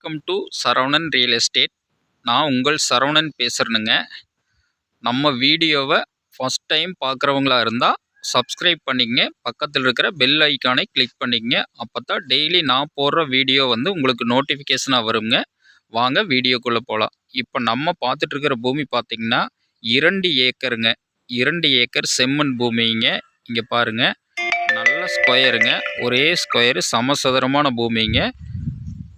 Welcome to Saravanan real estate நான் உங்கள் சரவணன் பேசுகிறேனுங்க நம்ம வீடியோவை ஃபஸ்ட் டைம் பார்க்குறவங்களா இருந்தால் சப்ஸ்கிரைப் பண்ணிக்கங்க. பக்கத்தில் இருக்கிற பெல் ஐக்கானை கிளிக் பண்ணிக்கங்க. அப்போ தான் டெய்லி நான் போடுற வீடியோ வந்து உங்களுக்கு நோட்டிஃபிகேஷனாக வருங்க. வாங்க வீடியோக்குள்ளே போகலாம் இப்போ நம்ம பார்த்துட்ருக்கிற பூமி பார்த்திங்கன்னா இரண்டு ஏக்கருங்க. இரண்டு ஏக்கர் செம்மண் பூமிங்க. இங்கே பாருங்கள் நல்ல ஸ்கொயருங்க ஒரே ஸ்கொயரு சமசதுரமான பூமிங்க.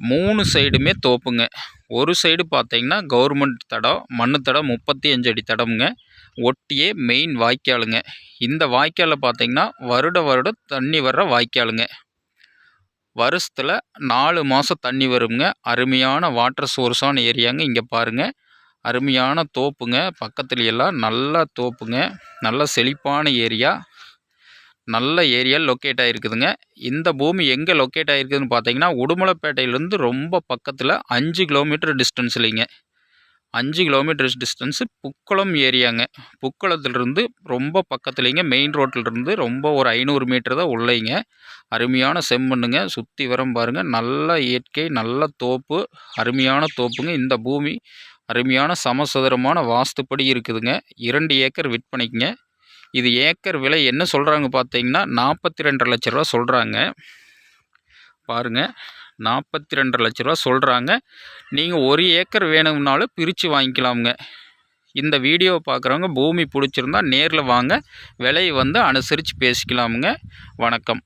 மூணு சைடுமே தோப்புங்க. ஒரு சைடு பார்த்தீங்கன்னா கவர்மெண்ட் தடம் மண்ணு தடம் முப்பத்தி அஞ்சு அடி தடம்ங்க. ஒட்டியே மெயின் வாய்க்காலுங்க. இந்த வாய்க்காலில் பார்த்தீங்கன்னா வருட வருடம் தண்ணி வர்ற வாய்க்காலுங்க. வருஷத்தில் நாலு மாதம் தண்ணி வருங்க அருமையான வாட்டர் சோர்ஸான ஏரியாங்க இங்கே பாருங்கள் அருமையான தோப்புங்க. பக்கத்துலையெல்லாம் நல்லா தோப்புங்க. நல்ல செழிப்பான ஏரியா. நல்ல ஏரியா லொக்கேட் ஆகிருக்குதுங்க. இந்த பூமி எங்கே லொக்கேட் ஆகிருக்குதுன்னு பார்த்தீங்கன்னா உடுமலைப்பேட்டையிலேருந்து ரொம்ப பக்கத்தில் அஞ்சு கிலோமீட்டர் டிஸ்டன்ஸ் இல்லைங்க அஞ்சு கிலோமீட்டர் டிஸ்டன்ஸு புக்குளம் ஏரியாங்க. புக்குளத்துலேருந்து ரொம்ப பக்கத்துலேங்க. மெயின் ரோட்டிலிருந்து ரொம்ப ஒரு ஐநூறு மீட்டர் தான் உள்ளேங்க. அருமையான செம்மண்ணுங்க. சுற்றி வரம் பாருங்கள் நல்ல இயற்கை நல்ல தோப்பு அருமையான தோப்புங்க. இந்த பூமி அருமையான சமசதுரமான வாஸ்துப்படி இருக்குதுங்க. இரண்டு ஏக்கர் விற்பனைக்குங்க. இது ஏக்கர் விலை என்ன சொல்கிறாங்க பார்த்தீங்கன்னா நாற்பத்தி ரெண்டரை லட்ச ரூபா சொல்கிறாங்க பாருங்கள் நாற்பத்தி ரெண்டரை லட்ச ரூபா சொல்கிறாங்க நீங்கள் ஒரு ஏக்கர் வேணும்னாலும் பிரித்து வாங்கிக்கலாமுங்க. இந்த வீடியோவை பார்க்குறவங்க பூமி பிடிச்சிருந்தா நேரில் வாங்க. விலையை வந்து அனுசரித்து பேசிக்கலாமுங்க. வணக்கம்.